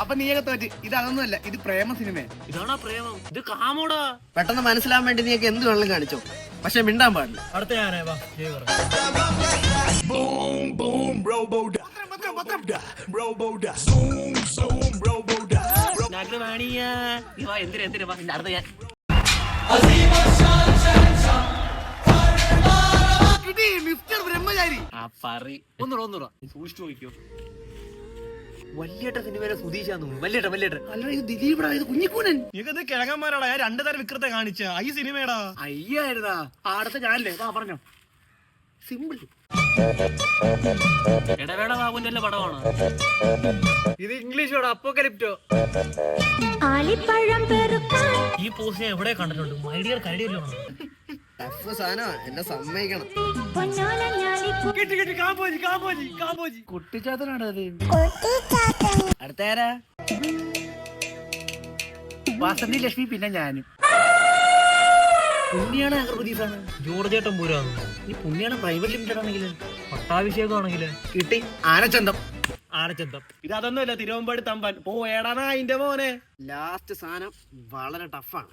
അപ്പൊ നീയൊക്കെ തോറ്റ് ഇത് അതൊന്നുമല്ല ഇത് പ്രേമ സിനിമ ഇതാണോ പ്രേമം. ഇത് കാമോടാ. പെട്ടെന്ന് മനസ്സിലാൻ വേണ്ടി നീയൊക്കെ എന്ത് വെള്ളം കാണിച്ചോ. പക്ഷെ മിണ്ടാൻ പാടില്ല. അടുത്ത ഞാനേ വാ എന്തിനാ, എന്തിനാ, അടുത്ത ഞാൻ. മിസ്റ്റർ ബ്രഹ്മചാരി. ആ, പറി. ഒന്നൂടെ. നീ സൂക്ഷിച്ചു നോക്കിയോ വല്യേട്ട സിനിമയിലെ സുധീഷാന്ന് തോന്നുന്നു. വല്യേട്ട വല്യേട്ട. അല്ല ഇത് ദിലീപടാ ഇത് കുഞ്ഞിക്കൂനൻ. നീക്കത് കിഴങ്ങന്മാരാടാ ഞാൻ രണ്ടു തരം വിക്രത്തെ കാണിച്ച. ഈ സിനിമയടാ അയ്യായിരുന്നാ. ആടത്തെ ഞാനല്ലേ. വാ പറഞ്ഞോ. സിമ്പിൾ ഇടവേള ബാബുന്റെ അല്ല പടമാണ്? ഇത് ഇംഗ്ലീഷോടെ അപ്പോക്കലിപ്റ്റോ ഈ പോസ്റ്റ് ഞാൻ എവിടെ കണ്ടിട്ടുണ്ട്? മൈഡിയർ കരടിയല്ലോ ടഫ് സാധനമാണ് എന്നെ സമ്മതിക്കണം. കിട്ടി കിട്ടി. കാമ്പോജി കാമ്പോജി കാമ്പോജി. കുട്ടിച്ചാത്തനാണ് അത്. കൊട്ടിച്ചാത്തൻ. അടുത്ത ആരാ വാസന്തി ലക്ഷ്മി പിന്നെ ഞാനും. പുണ്യാണ് അഗർബദീസാണ് ജോർജ് ഏട്ടൻ പൂരാന്ന് ഈ പുണ്യാണ് പ്രൈവറ്റ് ലിമിറ്റഡ് ആണെങ്കിൽ പട്ടാഭിഷേകം ആണെങ്കിൽ കിട്ടി. ആനച്ചന്തം. ആനച്ചന്തം. ഇത് അതൊന്നുമല്ല തിരുവമ്പാടി തമ്പാൻ. ഏടാനാ അതിന്റെ മോനെ. ലാസ്റ്റ് സാധനം വളരെ ടഫാണ്